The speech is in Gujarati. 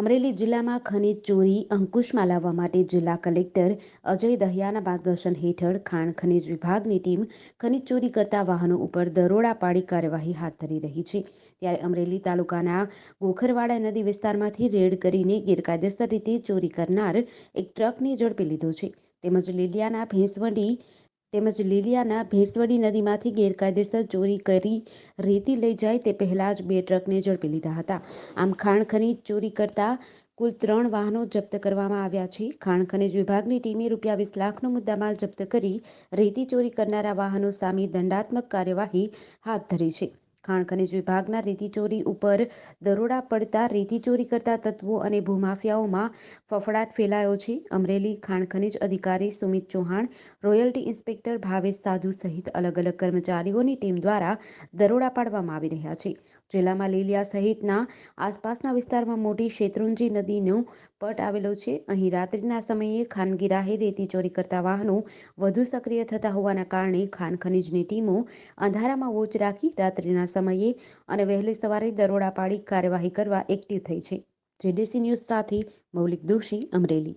અમરેલી જિલ્લામાં ખનીજ ચોરી, અંકુશમાં લાવવા માટે જિલ્લા કલેક્ટર અજય દહિયાના માર્ગદર્શન હેઠળ ખાણ ખનીજ વિભાગની ટીમ ખનીજ ચોરી કરતા વાહનો ઉપર દરોડા પાડી કાર્યવાહી હાથ ધરી રહી છે. ત્યારે અમરેલી તાલુકાના ગોખરવાડા નદી વિસ્તારમાંથી રેડ કરીને ગેરકાયદેસર રીતે ચોરી કરનાર એક ટ્રકને ઝડપી લીધો છે. તેમજ લીલિયાના ભેંસવડી તેમજ લીલિયાના ભેંસવડી નદીમાંથી ગેરકાયદેસર ચોરી કરી રેતી લઈ જાય તે પહેલાં જ બે ટ્રકને ઝડપી લીધા હતા. આમ ખાણ ખનીજ ચોરી કરતા કુલ ત્રણ વાહનો જપ્ત કરવામાં આવ્યા છે. ખાણ ખનીજ વિભાગની ટીમે રૂપિયા વીસ લાખનો મુદ્દામાલ જપ્ત કરી રેતી ચોરી કરનારા વાહનો સામે દંડાત્મક કાર્યવાહી હાથ ધરી છે. ખાણ ખનીજ વિભાગના રેતી ચોરી ઉપર દરોડા પડતા રેતી ચોરી કરતા તત્વો અને ભૂમાફિયાઓમાં ફફડાટ ફેલાયો છે. અમરેલી ખાણ ખનીજ અધિકારી સુમિત ચૌહાણ, રોયલ્ટી ઇન્સ્પેક્ટર ભાવેશ સાધુ સહિત અલગ અલગ કર્મચારીઓની ટીમ દ્વારા દરોડા પાડવામાં આવી રહ્યા છે. જિલ્લામાં લીલિયા સહિતના આસપાસના વિસ્તારમાં મોટી શેત્રુંજી નદીનો પટ આવેલો છે. અહીં રાત્રિના સમયે ખાનગી રાહે રેતી ચોરી કરતા વાહનો વધુ સક્રિય થતા હોવાના કારણે ખાન ખનીજની ટીમો અંધારામાં વોચ રાખી રાત્રિના સમયે અને વહેલી સવારે દરોડા પાડી કાર્યવાહી કરવા એક્ટિવ થઈ છે. જેડીસી ન્યૂઝ સાથે મૌલિક દોશી અમરેલી.